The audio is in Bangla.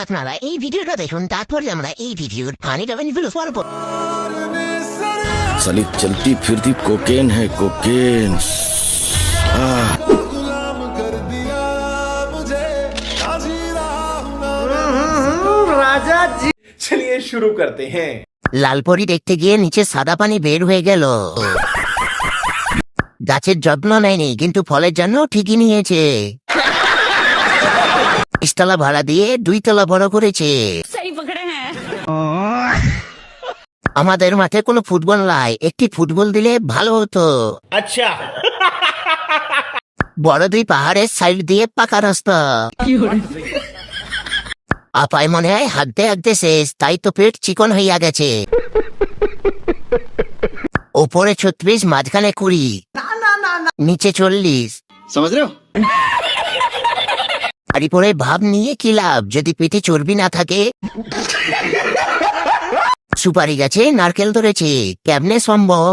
আপনারা এই ভিডিওটা দেখুন তারপরে আমরা এই ভিডিওর ফানিটা বেনিফিট পড়বো साली चलती फिरती कोकेन है कोकेन आह चलिए शुरू करते हैं লালপরি দেখতে গিয়ে নিচে সাদা পানি বের হয়ে গেল গাছের যত্ন নেয়নি কিন্তু ফলের জন্য ঠিকই নিয়েছে পাঁচতলা ভাড়া দিয়ে দুই তলা বড় করেছে। আমাদের মাঠে কোনো ফুটবল নাই একটি ফুটবল দিলে ভালো হতো। আচ্ছা। বড় দুই পাহাড়ের সাইড দিয়ে পাকা রাস্তা। আপায় মনে হয় হাঁটতে হাঁটতে শেষ তাই তো পেট চিকন হইয়া গেছে। ওপরে ছত্রিশ মাঝখানে কুড়ি। নিচে চল্লিশ। শাড়ি পরে ভাব নিয়ে কি লাভ? যদি পেটে চর্বি না থাকে? সুপারি গাছে নারকেল ধরেছে। কেমনে সম্ভব?